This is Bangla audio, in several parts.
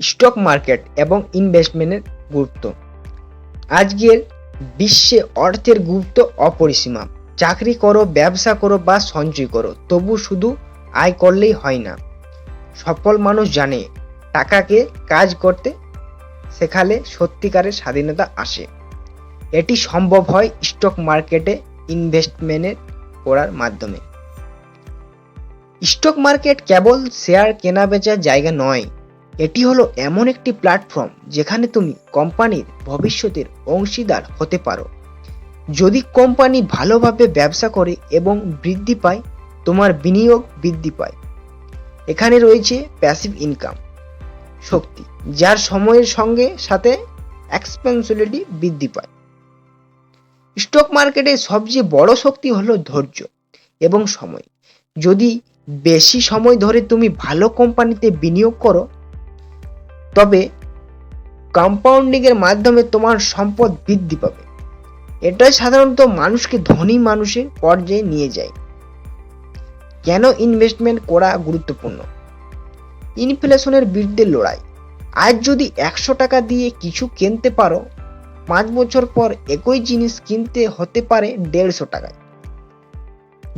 স্টক মার্কেট এবং ইনভেস্টমেন্টের গুরুত্ব। আজকের বিশ্বে অর্থের গুরুত্ব অপরিসীমা। চাকরি করো, ব্যবসা করো বা সঞ্চয় করো, তবু শুধু আয় করলেই হয় না। সফল মানুষ জানে, টাকাকে কাজ করতে শেখালে সত্যিকারের স্বাধীনতা আসে। এটি সম্ভব হয় স্টক মার্কেটে ইনভেস্টমেন্টের করার মাধ্যমে। স্টক মার্কেট কেবল শেয়ার কেনা বেচার জায়গা নয় এটি হলো এমন একটি প্ল্যাটফর্ম যেখানে তুমি কোম্পানির ভবিষ্যতের অংশীদার হতে পারো। যদি কোম্পানি ভালোভাবে ব্যবসা করে এবং বৃদ্ধি পায়, তোমার বিনিয়োগ বৃদ্ধি পায়। এখানে রয়েছে প্যাসিভ ইনকাম শক্তি, যার সময়ের সঙ্গে সাথে এক্সপেন্সিবিলিটি বৃদ্ধি পায়। স্টক মার্কেটে সবচেয়ে বড় শক্তি হলো ধৈর্য এবং সময়। যদি বেশি সময় ধরে তুমি ভালো কোম্পানিতে বিনিয়োগ করো তবে কম্পাউন্ডিং এর মাধ্যমে তোমার সম্পদ বৃদ্ধি পাবে। এটাই সাধারণত মানুষকে ধনী মানুষের পর্যায়ে নিয়ে যায়। কেন ইনভেস্টমেন্ট করা গুরুত্বপূর্ণ? ইনফ্লেশনের বিরুদ্ধে লড়াই। আজ যদি একশো টাকা দিয়ে কিছু কিনতে পারো, পাঁচ বছর পর একই জিনিস কিনতে হতে পারে দেড়শো টাকায়।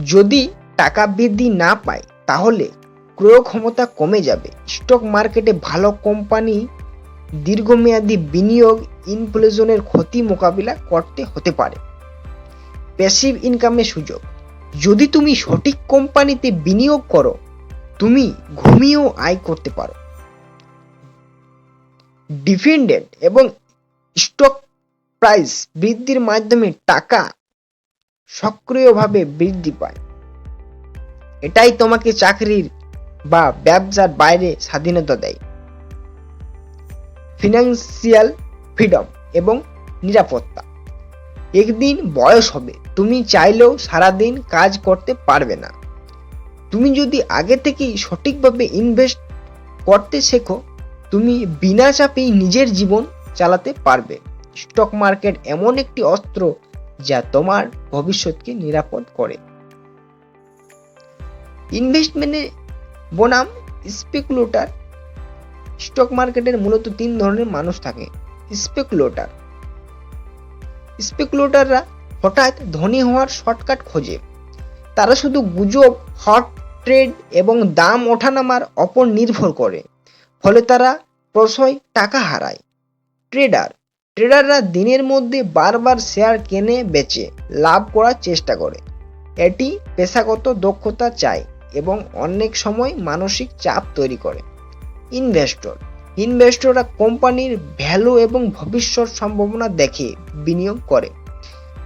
যদি টাকা বৃদ্ধি না পায়, তাহলে ক্রয় ক্ষমতা কমে যাবে। স্টক মার্কেটে ভালো কোম্পানি দীর্ঘমেয়াদী বিনিয়োগ, ইনফ্লেশনের ক্ষতি মোকাবিলা করতে হতে পারে। প্যাসিভ ইনকামের সুযোগ। যদি তুমি সঠিক কোম্পানিতে বিনিয়োগ করো, তুমি ঘুমিয়েও আয় করতে পারো। ডিফেন্ডেন্ট এবং স্টক প্রাইস বৃদ্ধির মাধ্যমে টাকা সক্রিয়ভাবে বৃদ্ধি পায়। এটাই তোমাকে চাকরির বা ব্যবসার বাইরে স্বাধীনতা দেয়। ফিনান্সিয়াল ফ্রিডম এবং নিরাপত্তা। একদিন বয়স হবে, তুমি চাইলেও সারাদিন কাজ করতে পারবে না। তুমি যদি আগে থেকেই সঠিকভাবে ইনভেস্ট করতে শেখো, তুমি বিনা চাপেই নিজের জীবন চালাতে পারবে। স্টক মার্কেট এমন একটি অস্ত্র যা তোমার ভবিষ্যৎকে নিরাপদ করে। ইনভেস্টমেন্টে বনাম স্পেকুলেটর। স্টক মার্কেটের মূলত তিন ধরনের মানুষ থাকে, স্পেকুলেটর। স্পেকুলেটররা হঠাৎ ধনী হওয়ার শর্টকাট খোঁজে। তারা শুধু গুজব, হট ট্রেড এবং দাম ওঠানামার ওপর নির্ভর করে, ফলে তারা প্রশয় টাকা হারায়। ট্রেডার, ট্রেডাররা দিনের মধ্যে বারবার শেয়ার কেনে, বেচে, লাভ করার চেষ্টা করে। এটি পেশাগত দক্ষতা চায়। এবং অনেক সময় মানসিক চাপ তৈরি করে। ইনভেস্টর। ইনভেস্টররা কোম্পানির ভ্যালু এবং ভবিষ্যৎ সম্ভাবনা দেখে বিনিয়োগ করে।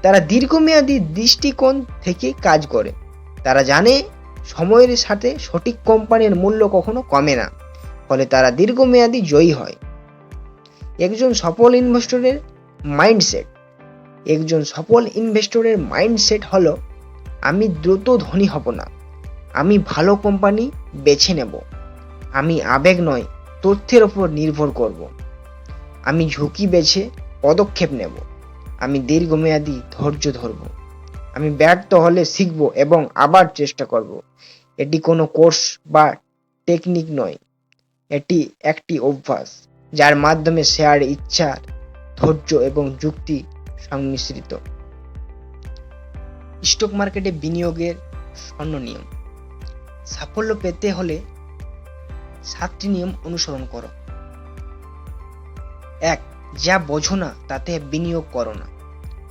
তারা দীর্ঘমেয়াদী দৃষ্টিকোণ থেকে কাজ করে। তারা জানে সময়ের সাথে সঠিক কোম্পানির মূল্য কখনো কমে না, ফলে তারা দীর্ঘমেয়াদী জয়ী হয়। একজন সফল ইনভেস্টরের মাইন্ডসেট। একজন সফল ইনভেস্টরের মাইন্ডসেট হলো, আমি দ্রুত ধনী হব না। আমি ভালো কোম্পানি বেছে নেব। আমি আবেগ নয়, তথ্যের ওপর নির্ভর করব। আমি ঝুঁকি বেছে পদক্ষেপ নেব। আমি দীর্ঘমেয়াদী ধৈর্য ধরব। আমি ব্যর্থ হলে শিখব এবং আবার চেষ্টা করব। এটি কোনো কোর্স বা টেকনিক নয়। এটি একটি অভ্যাস, যার মাধ্যমে শেয়ার ইচ্ছা, ধৈর্য এবং যুক্তি সংমিশ্রিত। স্টক মার্কেটে বিনিয়োগের স্বর্ণ নিয়ম। সাফল্য পেতে হলে সাতটি নিয়ম অনুসরণ করো। এক, যা বোঝো না, তাতে বিনিয়োগ করো না।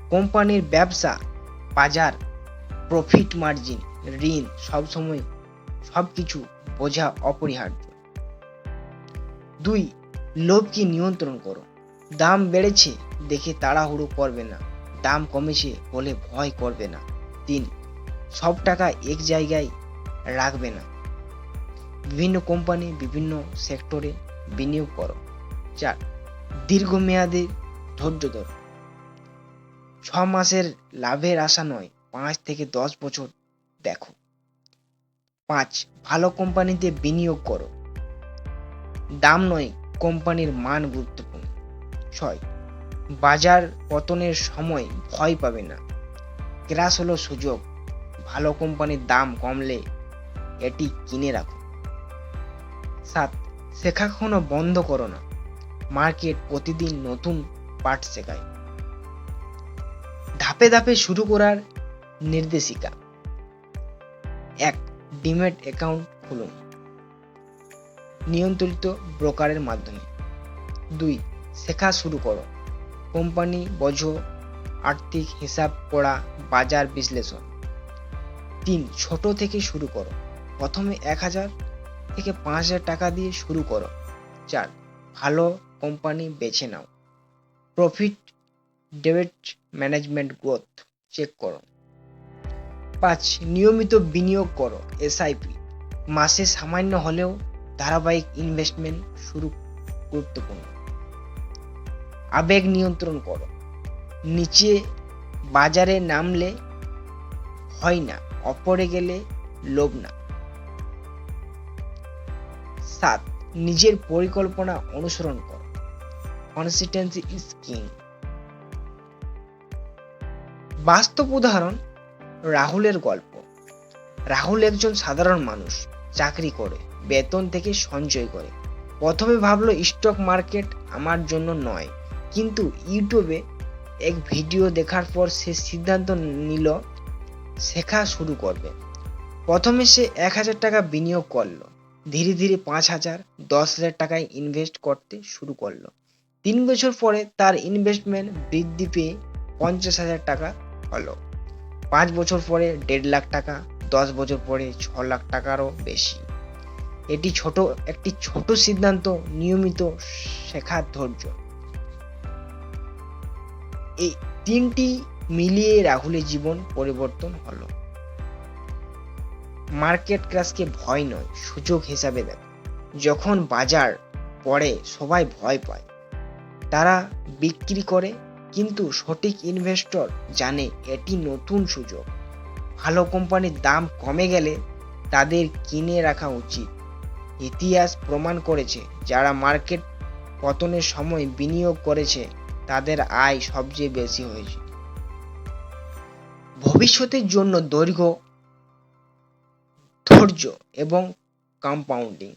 কোম্পানির ব্যবসা, বাজার প্রফিট মার্জিন ঋণ সবসময় সবকিছু বোঝা অপরিহার্য। দুই, লোভকে নিয়ন্ত্রণ করো। দাম বেড়েছে দেখে তাড়াহুড়ো করবে না। দাম কমেছে বলে ভয় করবে না। তিন, সব টাকা এক জায়গায় রাখবে না। বিভিন্ন কোম্পানি বিভিন্ন সেক্টরে বিনিয়োগ করো। চার, দীর্ঘমেয়াদে ধৈর্য ধরো। ছ মাসের লাভের আশা নয়, পাঁচ থেকে দশ বছর দেখো। পাঁচ, ভালো কোম্পানিতে বিনিয়োগ করো। দাম নয়, কোম্পানির মান গুরুত্বপূর্ণ। ছয়, বাজার পতনের সময় ভয় পাবে না। ক্রাশ হলো সুযোগ। ভালো কোম্পানির দাম কমলে এটি কিনে রাখো। সাত শেখা কখনো বন্ধ করো না। মার্কেট প্রতিদিন নতুন পাঠ শেখায়। ধাপে ধাপে শুরু করার নির্দেশিকা। এক ডিমেট অ্যাকাউন্ট খুলুন। নিয়ন্ত্রিত ব্রোকারের মাধ্যমে। দুই, শেখা শুরু করো। কোম্পানি বোঝো, আর্থিক হিসাব পড়া বাজার বিশ্লেষণ। তিন, ছোট থেকে শুরু করো। প্রথমে এক হাজার থেকে পাঁচ হাজার টাকা দিয়ে শুরু করো। চার, ভালো কোম্পানি বেছে নাও। Profit debit management growth check করো। পাঁচ, নিয়মিত বিনিয়োগ করো এসআইপি মাসে সামান্য হলেও ধারাবাহিক ইনভেস্টমেন্ট শুরু গুরুত্বপূর্ণ। আবেগ নিয়ন্ত্রণ করো। নিচে বাজারে নামলে হয় না, অপরে গেলে লোভ না। সাত নিজের পরিকল্পনা অনুসরণ করো। কনসিস্টেন্সি ইজ কিং বাস্তব উদাহরণ, রাহুলের গল্প। রাহুল একজন সাধারণ মানুষ, চাকরি করে, বেতন থেকে সঞ্চয় করে। প্রথমে ভাবলো, স্টক মার্কেট আমার জন্য নয়। কিন্তু ইউটিউবে এক ভিডিও দেখার পর সে সিদ্ধান্ত নিল, শেখা শুরু করবে। প্রথমে সে এক হাজার টাকা বিনিয়োগ করল। ধীরে ধীরে পাঁচ হাজার দশ হাজার টাকায় ইনভেস্ট করতে শুরু করল। তিন বছর পরে তার ইনভেস্টমেন্ট বৃদ্ধি পেয়ে পঞ্চাশ হাজার টাকা হলো। পাঁচ বছর পরে দেড় লাখ টাকা, দশ বছর পরে ছ লাখ টাকারও বেশি। এটি ছোট, একটি ছোট সিদ্ধান্ত, নিয়মিত শেখার ধৈর্য। এই তিনটি মিলিয়ে রাহুলের জীবন পরিবর্তন হলো। মার্কেট ক্রাশকে ভয় নয়, সুযোগ হিসাবে দেখ যখন বাজার পড়ে, সবাই ভয় পায়। তারা বিক্রি করে, কিন্তু সঠিক ইনভেস্টর জানে এটি নতুন সুযোগ। ভালো কোম্পানির দাম কমে গেলে তাদের কিনে রাখা উচিত। ইতিহাস প্রমাণ করেছে, যারা মার্কেট পতনের সময় বিনিয়োগ করেছে, তাদের আয় সবচেয়ে বেশি হয়েছে। ভবিষ্যতের জন্য দৈর্ঘ্য ধৈর্য এবং কম্পাউন্ডিং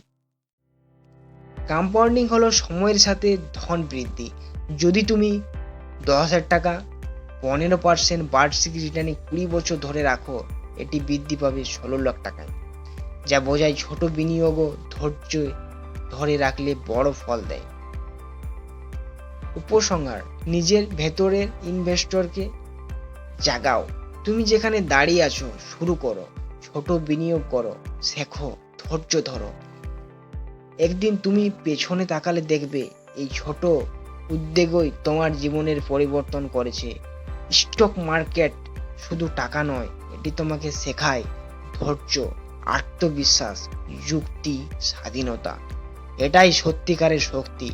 কম্পাউন্ডিং হলো সময়ের সাথে ধন বৃদ্ধি। যদি তুমি দশ হাজার টাকা, পনেরো পার্সেন্ট বার্ষিক রিটার্নে কুড়ি বছর ধরে রাখো, এটি বৃদ্ধি পাবে ষোলো লাখ টাকায়। যা বোঝায় ছোট বিনিয়োগও ধৈর্য ধরে রাখলে বড় ফল দেয়। উপসংহার, নিজের ভেতরের ইনভেস্টরকে জাগাও। তুমি যেখানে দাঁড়িয়ে আছো, শুরু করো। ছোট বিনিয়োগ করো। শেখো, ধৈর্য ধরো। একদিন তুমি পেছনে তাকালে দেখবে এই ছোট উদ্যোগই তোমার জীবনের পরিবর্তন করেছে। স্টক মার্কেট শুধু টাকা নয়, এটি তোমাকে শেখায় ধৈর্য, আত্মবিশ্বাস, যুক্তি, স্বাধীনতা। এটাই সত্যিকারের শক্তি।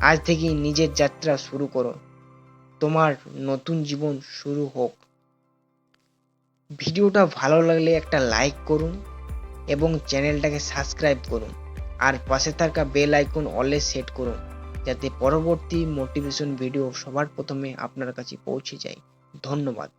আজ থেকেই নিজের যাত্রা শুরু করো। তোমার নতুন জীবন শুরু হোক। ভিডিওটা ভালো লাগলে একটা লাইক করুন এবং চ্যানেলটাকে সাবস্ক্রাইব করুন। আর পাশে থাকা বেল আইকন অলে সেট করুন, যাতে পরবর্তী মোটিভেশন ভিডিও সবার প্রথমে আপনার কাছে পৌঁছে যায়। ধন্যবাদ।